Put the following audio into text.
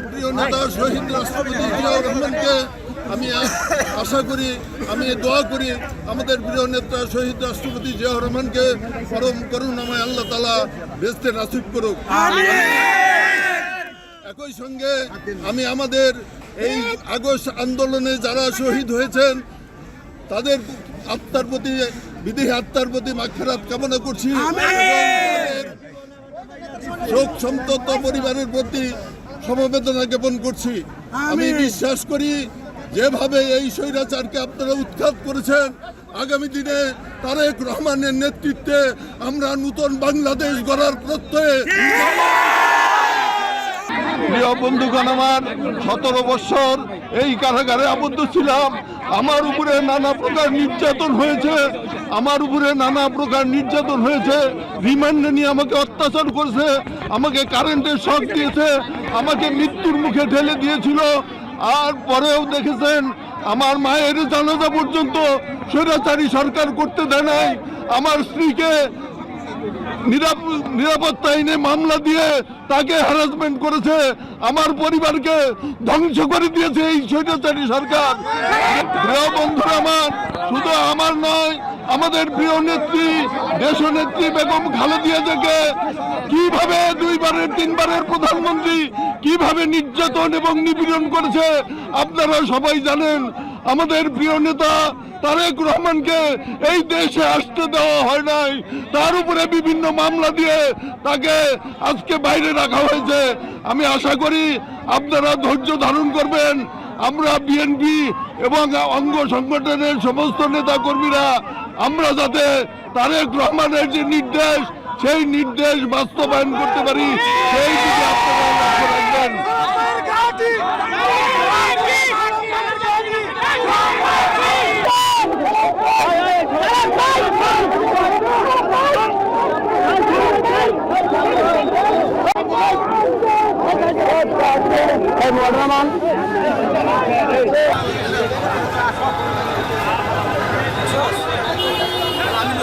আমাদের প্রিয় নেতা শহীদ রাষ্ট্রপতি জিয়াউর রহমানকে আমি আশা করি আমি দোয়া করি আমাদের প্রিয় নেতা শহীদ রাষ্ট্রপতি জিয়াউর রহমানকে পরম করুণাময় আল্লাহ তালা বেস্তে নাসিব করুক। একই সঙ্গে আমি আমাদের এই আগস্ট আন্দোলনে যারা শহীদ হয়েছেন তাদের আত্মার প্রতি বিদেহী আত্মার প্রতি মাক্ষরাত কামনা করছি। শোক সন্তপ্ত পরিবারের প্রতি সমবেদনা জ্ঞাপন করছি। আমি বিশ্বাস করি যেভাবে এই স্বৈরাচারকে আপনারা উৎখাত করেছেন আগামী দিনে তারেক রহমানের নেতৃত্বে আমরা নূতন বাংলাদেশ গড়ার প্রত্যয়ে প্রিয় বন্ধুগণ আমার, সতেরো বছর এই কারাগারে আবদ্ধ ছিলাম। আমার উপরে নানা প্রকার নির্যাতন হয়েছে। আমার উপরে নানা প্রকার নির্যাতন হয়েছে। রিমান্ডে নিয়ে আমাকে অত্যাচার করেছে। আমাকে কারেন্টের শক দিয়েছে। আমাকে মৃত্যুর মুখে ঠেলে দিয়েছিল। আর পরেও দেখেছেন, আমার মায়ের জানাজা পর্যন্ত স্বৈরাচারী সরকার করতে দেয় নাই। আমার স্ত্রীকে নিরাপত্তা আইনে মামলা দিয়ে তাকে হ্যারাসমেন্ট করেছে। আমার পরিবারকে ধ্বংস করে দিয়েছে এই স্বৈরাচারী সরকার। প্রিয় বন্ধুরা আমার, শুধু আমার নয়, আমাদের প্রিয় নেত্রী দেশ নেত্রী বেগম খালেদিয়া থেকে কীভাবে দুইবারের, তিনবারের প্রধানমন্ত্রী কীভাবে নির্যাতন এবং নিপীড়ন করেছে, আপনারা সবাই জানেন আমাদের প্রিয় নেতা তারেক রহমানকে এই দেশে আসতে দেওয়া হয় নাই। তার উপরে বিভিন্ন মামলা দিয়ে তাকে আজকে বাইরে রাখা হয়েছে। আমি আশা করি আপনারা ধৈর্য ধারণ করবেন। আমরা বিএনপি এবং অঙ্গ সংগঠনের সমস্ত নেতা কর্মীরা আমরা যাতে তারেক রহমানের যে নির্দেশ, সেই নির্দেশ বাস্তবায়ন করতে পারি, সেই দিকে আপনারা লক্ষ্য রাখবেন। বর্ধমান আমি